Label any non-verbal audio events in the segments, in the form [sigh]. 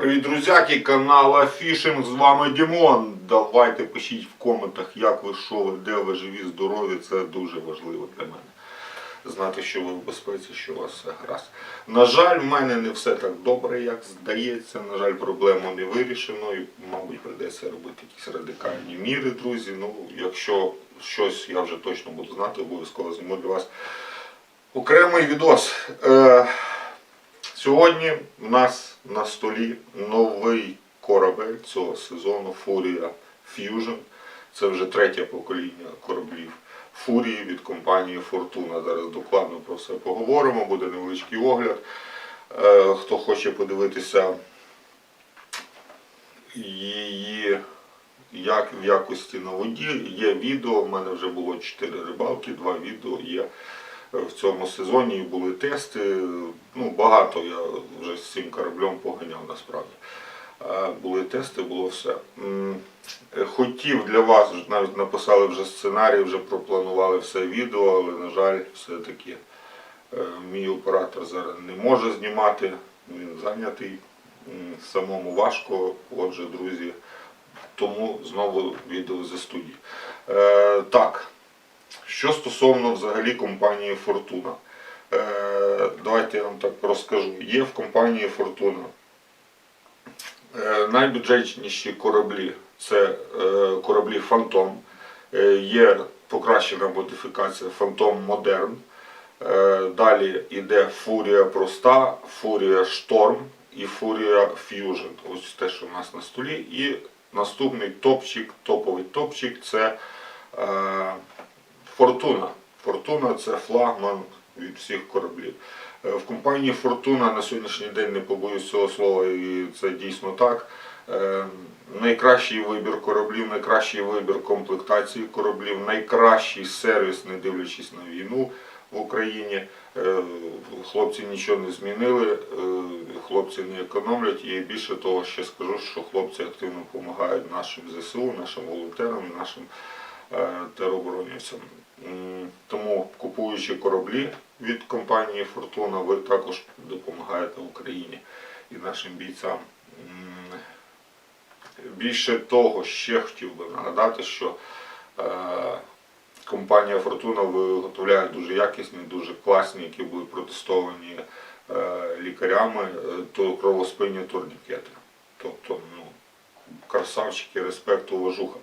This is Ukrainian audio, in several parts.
Привіт, друзяки, канал Афішинг, з вами Дімон. Давайте пишіть в коментах, як ви, що ви, де ви живі, здорові. Це дуже важливо для мене. Знати, що ви в безпеці, що у вас все гаразд. На жаль, в мене не все так добре, як здається. На жаль, проблему не вирішено і, мабуть, прийдеться робити якісь радикальні міри, друзі. Ну, якщо щось я вже точно буду знати, обов'язково зніму для вас окремий відос. Е, Сьогодні в нас на столі новий корабель цього сезону Фурія Fusion. Це вже третє покоління кораблів Фурії від компанії Фортуна. Зараз докладно про все поговоримо, буде невеличкий огляд. Е, Хто хоче подивитися її як в якості на воді, є відео. У мене вже було 4 рибалки, два відео є в цьому сезоні були тести. Ну, багато я вже з цим кораблем поганяв насправді. Були тести, було все. Хотів для вас, навіть написали вже сценарій, вже пропланували все відео, але, на жаль, все-таки е, мій оператор зараз не може знімати, він зайнятий. Самому важко, отже, друзі, тому знову відео за студії. Е, так, що стосовно взагалі компанії Фортуна. Е, давайте я вам так розкажу. Є в компанії Фортуна е, найбюджетніші кораблі це е, кораблі Фантом. Є покращена модифікація Фантом Модерн. Далі йде Фурія Проста, Фурія Шторм і Фурія Ф'южн. Ось те, що в нас на столі. І наступний топчик, топовий топчик це Фортуна. Фортуна це флагман від всіх кораблів. Е, В компанії Фортуна на сьогоднішній день не побоюсь цього слова, і це дійсно так. Е, Найкращий вибір кораблів, найкращий вибір комплектації кораблів, найкращий сервіс, не дивлячись на війну в Україні. Е, Хлопці нічого не змінили, хлопці не економлять. І більше того, ще скажу, що хлопці активно допомагають нашим ЗСУ, нашим волонтерам, нашим тероборонівцям. Тому купуючи кораблі від компанії Фортуна, ви також допомагаєте Україні і нашим бійцям. Більше того, ще хотів би нагадати, що е, компанія Фортуна виготовляє дуже якісні, дуже класні, які були протестовані е, лікарями, е, то кровоспинні турнікети. Тобто, ну, красавчики, респект, уважуха.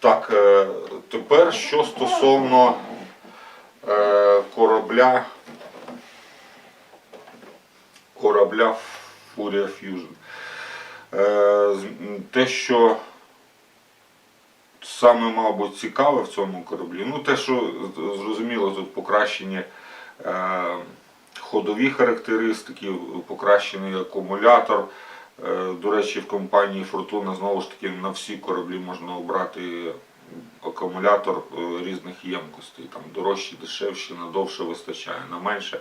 Так, е, тепер що стосовно е, корабля корабля Фурія Fusion. Е, Те, що саме, мабуть, цікаве в цьому кораблі, ну те, що зрозуміло, тут покращені ходові характеристики, покращений акумулятор. Е, До речі, в компанії Фортуна знову ж таки на всі кораблі можна обрати акумулятор е, різних ємкостей. Там дорожчі, дешевші, на довше вистачає, на менше.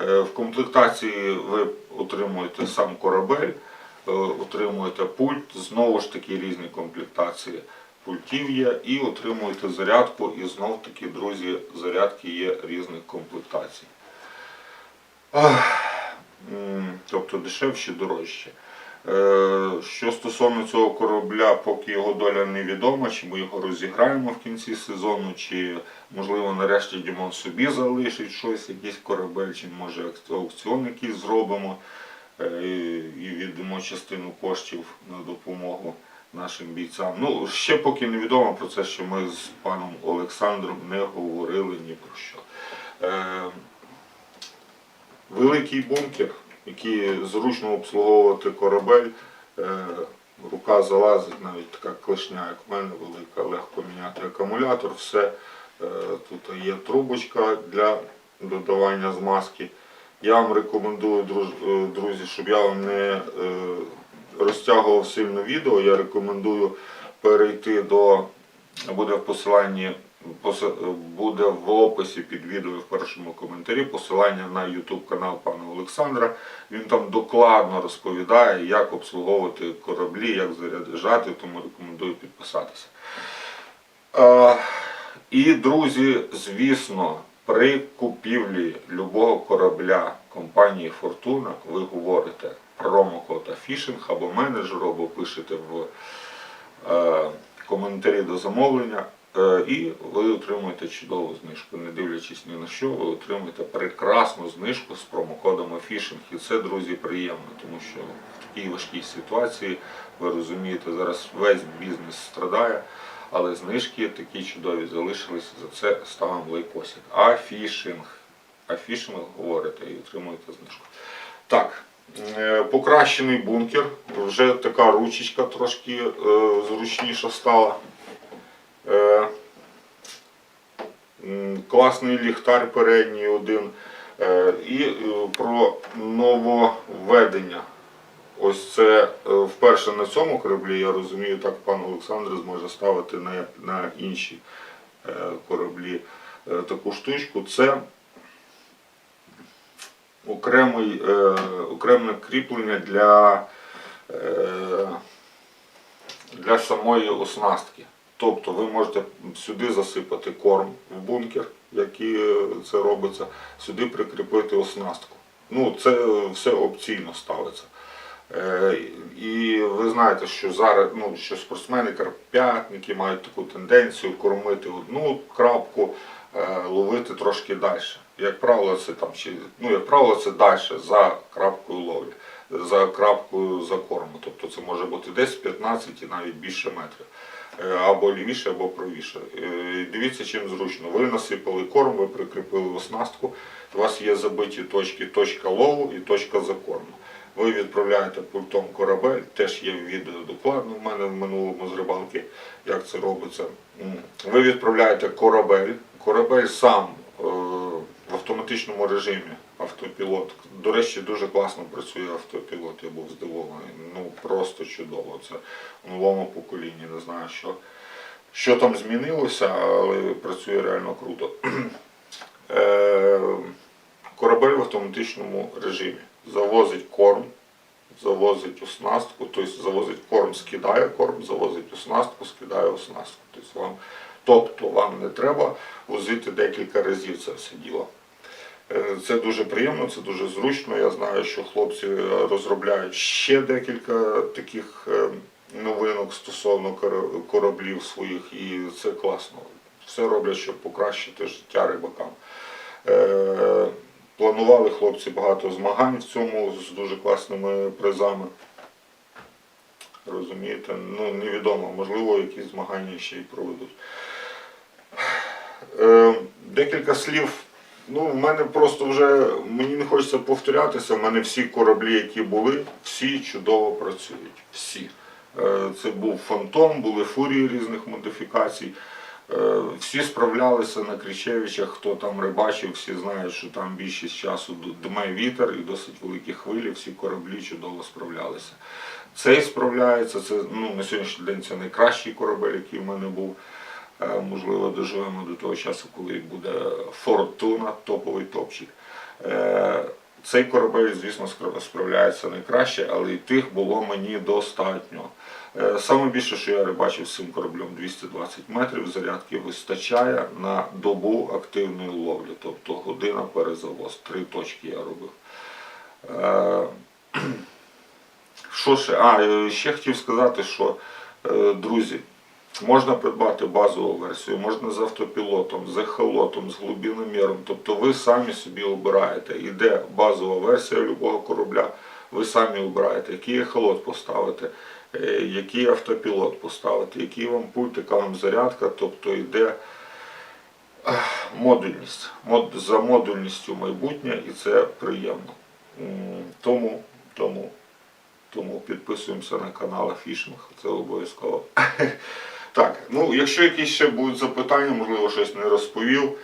Е, В комплектації ви отримуєте сам корабель, отримуєте пульт, знову ж таки різні комплектації пультів є, і отримуєте зарядку, і знов таки, друзі, зарядки є різних комплектацій. Тобто дешевші, дорожчі. Е, Що стосовно цього корабля, поки його доля невідома, чи ми його розіграємо в кінці сезону, чи можливо нарешті Дімон собі залишить щось, якийсь корабель, чи може аукціон якийсь зробимо е, і віддамо частину коштів на допомогу нашим бійцям. Ну, ще поки невідомо про це, що ми з паном Олександром не говорили ні про що. Е, Великий бункер, який зручно обслуговувати корабель. Е, Рука залазить, навіть така клешня, як в мене велика, легко міняти акумулятор, все. Е, Тут є трубочка для додавання змазки. Я вам рекомендую, е, друзі, щоб я вам не розтягував сильно відео, я рекомендую перейти до, буде в посиланні, поси- буде в описі під відео в першому коментарі посилання на YouTube канал пана Олександра. Він там докладно розповідає, як обслуговувати кораблі, як заряджати, тому рекомендую підписатися. Е, І, друзі, звісно, при купівлі любого корабля компанії Фортуна ви говорите промокод афішинг або менеджер, або пишете в е, коментарі до замовлення. Е, І ви отримуєте чудову знижку. Не дивлячись ні на що, ви отримуєте прекрасну знижку з промокодом афішинг. І це, друзі, приємно, тому що в такій важкій ситуації, ви розумієте, зараз весь бізнес страдає, але знижки такі чудові залишилися. За це ставимо лайкосик. Афішинг. Афішинг говорите і отримуєте знижку. Так, е, покращений бункер. Вже така ручечка трошки е, зручніша стала. Е, класний ліхтар передній один. Е, і е, про нововведення. Ось це вперше на цьому кораблі, я розумію, так пан Олександр зможе ставити на, на інші кораблі таку штучку. Це окремий, окреме кріплення для, для самої оснастки. Тобто ви можете сюди засипати корм в бункер, який е, це робиться, сюди прикріпити оснастку. Ну, це все опційно ставиться. Е, І ви знаєте, що зараз ну, що спортсмени, карп'ятники мають таку тенденцію кормити одну крапку, е, ловити трошки далі. Як правило, це там чи ну, як правило, це далі за крапкою ловлі, за крапкою за корму. Тобто це може бути десь 15 і навіть більше метрів. Е, Або лівіше, або правіше. Е, Дивіться, чим зручно. Ви насипали корм, ви прикріпили оснастку, у вас є забиті точки, точка лову і точка закорму. Ви відправляєте пультом корабель, теж є відео докладно в мене в минулому з рибалки, як це робиться. Ви відправляєте корабель, корабель сам е, в автоматичному режимі автопілот. До речі, дуже класно працює автопілот, я був здивований. Ну просто чудово. Це в новому поколінні. Не знаю, що, що там змінилося, але працює реально круто. [clears throat] Е, корабель в автоматичному режимі. Завозить корм, завозить оснастку, тобто завозить корм, скидає корм, завозить оснастку, скидає оснастку. Тобто вам, тобто вам не треба возити декілька разів це все діло. Е, Це дуже приємно, це дуже зручно. Я знаю, що хлопці е, розробляють ще декілька таких е, новинок стосовно кораблів своїх, і це класно. Все роблять, щоб покращити життя рибакам. Планували хлопці багато змагань в цьому з дуже класними призами. Розумієте, ну невідомо, можливо, якісь змагання ще й проведуть. Декілька слів. Ну, в мене просто вже мені не хочеться повторятися. В мене всі кораблі, які були, всі чудово працюють. Всі. Е, Це був фантом, були фурії різних модифікацій. Е, Всі справлялися на Кричевичах, хто там рибачив, всі знають, що там більшість часу дме вітер і досить великі хвилі, всі кораблі чудово справлялися. Цей справляється, це ну, на сьогоднішній день це найкращий корабель, який в мене був. Е, Можливо, доживемо до того часу, коли буде Фортуна, топовий топчик. Е, Цей корабель, звісно, справляється найкраще, але і тих було мені достатньо. Е, Саме більше, що я рибачив з цим кораблем 220 метрів, зарядки вистачає на добу активної ловлі, тобто година перезавоз. Три точки я робив. [clears throat] Що ще? А, ще хотів сказати, що, друзі, можна придбати базову версію, можна з автопілотом, з ехолотом, з глибиноміром. Тобто ви самі собі обираєте. Іде базова версія любого корабля, ви самі обираєте, який ехолот поставити, е, який автопілот поставити, який вам пульт, яка вам зарядка, тобто йде модульність. За модульністю майбутнє і це приємно. Тому, тому. Тому підписуємося на канал Фішинг, це обов'язково. [laughs] Так, ну якщо якісь ще будуть запитання, можливо, щось не розповів,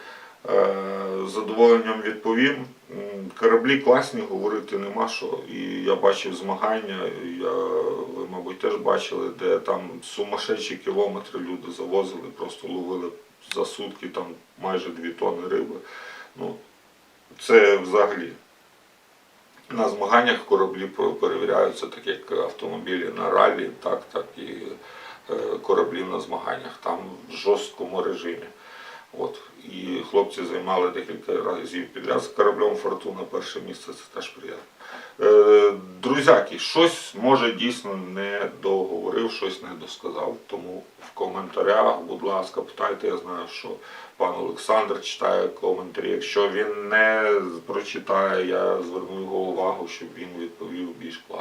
е, з задоволенням відповім. Кораблі класні, говорити нема що. І я бачив змагання, я, ви, мабуть, теж бачили, де там сумасшедші кілометри люди завозили, просто ловили за сутки там майже 2 тонни риби. Ну, це взагалі на змаганнях кораблі перевіряються, так як автомобілі на ралі, так, так і е, кораблі на змаганнях, там в жорсткому режимі. От. І хлопці займали декілька разів підряд з кораблем Фортуна. Перше місце це теж приємно. Е, друзяки, щось може дійсно не договорив, щось не досказав. Тому в коментарях, будь ласка, питайте. Я знаю, що пан Олександр читає коментарі. Якщо він не прочитає, я зверну його увагу, щоб він відповів більш класно.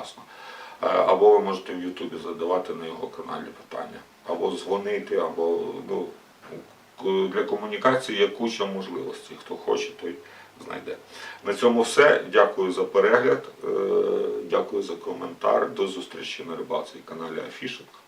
Е, Або ви можете в Ютубі задавати на його каналі питання, або дзвонити, або ну, для комунікації є куча можливостей. Хто хоче, той знайде. На цьому все. Дякую за перегляд, е, дякую за коментар. До зустрічі на рибалці каналі Афішек. Пока.